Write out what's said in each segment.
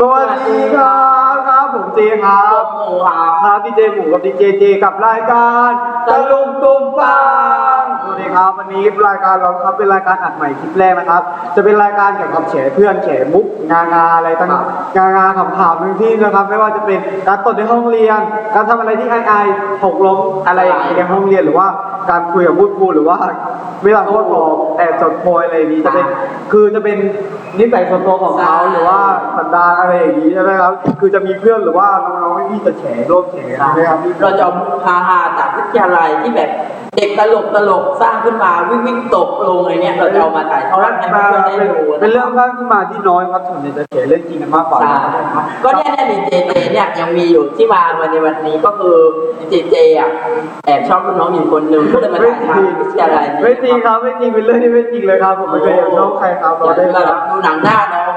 สวัสดีครับครับผมเจครับหมูครับครับดีเจหมูกับดีเจเจกับรายการตะลุมตุมปังสวัสดีครับวันนี้รายการเราครับเป็นรายการอัดใหม่คลิปแรกนะครับ จะเป็นรายการเกี่ยวกับแฉเพื่อนแฉมุกงางาอะไรต่างงางาขำๆบางที่นะครับ ไม่ว่าจะเป็นการตดในห้องเรียน การทำอะไรที่อายๆหกล้มอะไรอย่างเงี้ยในห้องเรียนหรือว่าการคุยกับพูดพูดหรือว่าเวลาโทษบอกแอบจดโพยอะไรอย่างนี้จะเป็นคือจะเป็น นิสัยส่วนตัวของเขาหรือว่าสันดานอะไรอย่างนี้ใช่ไหมครับ คือจะมีเพื่อนหรือว่าน้องๆที่จะแฉร่วมแฉใช่ไหมครับพี่เราจะเอาฮาฮาจากวิทยาลัยที่แบบเด็กตลกตลกสร้างขึ้นมาวิ่งวิ่งตกลงอะไรเงี้ยเราจะเอามาถ่ายทอดให้เพื่อนๆได้ดูเป็นเรื่องสร้างขึ้นมาที่น้อยครับส่วนใหญ่จะแฉเรื่องจริงกันมากกว่าใช่ครับก็เนี่ยเนี่ยดีเจเจเนี่ยยังมีอยู่ที่มาวันในวันนี้ก็คือดีเจเจอะแอบชอบรุ่นน้องอยู่คนหนึ่งก็เลยมาไม่ถ่ายจริงทำวิทยาลัยไม่จริงครับไม่จริงเป็นเรื่องที่ไม่จริงเลยครับผมไม่เคยแอบชอบใครครับเราได้เวลาดูหนังหน้าน้อง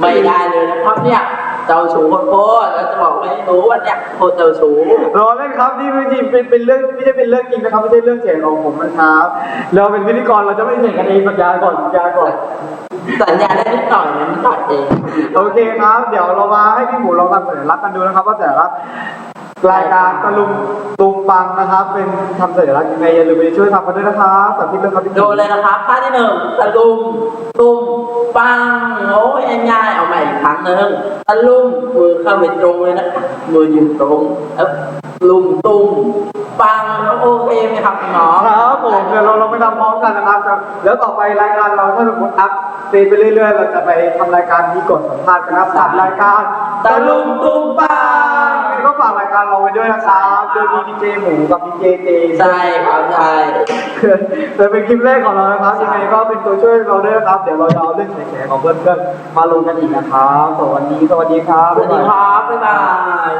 ไม่ได้เลยนะครับเนี่ยเจ้าชู้โคตรแล้วจะบอกให้รู้ว่าเนี่ยโคตรเจ้าชู้รอเล่นครับนี่ไม่จริงเป็นเป็นเรื่องไม่ใช่เป็นเรื่องจริงนะครับไม่ใช่เรื่องแฉของผมนะครับ เราเป็นพิธีกรเราจะไม่แฉกันเองสัญญาก่อนสัญญาก่อนสัญญาได้นิดหน่อยนะนิดหน่อยเองโอเคครับ เดี๋ยวเรามาให้พี่หมูลองทำสัญลักษณ์กันดูนะครับว่าแต่ละรายการตะลุมตุมปังนะครับ เป็นทำสัญลักษณ์ยังไงอย่าลืมไปช่วยทำกันด้วยนะครับสาธิตเรื่องครับพี่หมูดูเลยนะครับท่าที่หนึ่งตะลุมตุ้ม ปังโอ้ยง่ายๆเอาใหม่อีกครั้งหนึ่งตะลุมมือเข้าไปตรงเลยนะครับมือยืนตรงเอ๊บลุมตุ้มปังโอเคไหมครับน้องครับผมเดี๋ยวเราเราไปทำพร้อมกันนะครับแล้วต่อไปรายการเราถ้าสมมติอัพเตไปเรื่อยๆ เราจะไปทำรายการที่กดสัมภาษณ์กันนะครับกับรายการตะลุมตุมปังก็ฝากรายการเราไว้ด้วยนะครับโดยมีดีเจหมูกับดีเจเจใช่ครับใช่ จะเป็นคลิปแรกของเรานะครับยังไงก็เป็นตัวช่วยเราด้วยนะครับ เดี๋ยวเราจะเอาเรื่องแฉของเพื่อนๆมาลงกันอีกนะครับสวัสดีสวัสดีครับสวัสดีครับบ๊ายบาย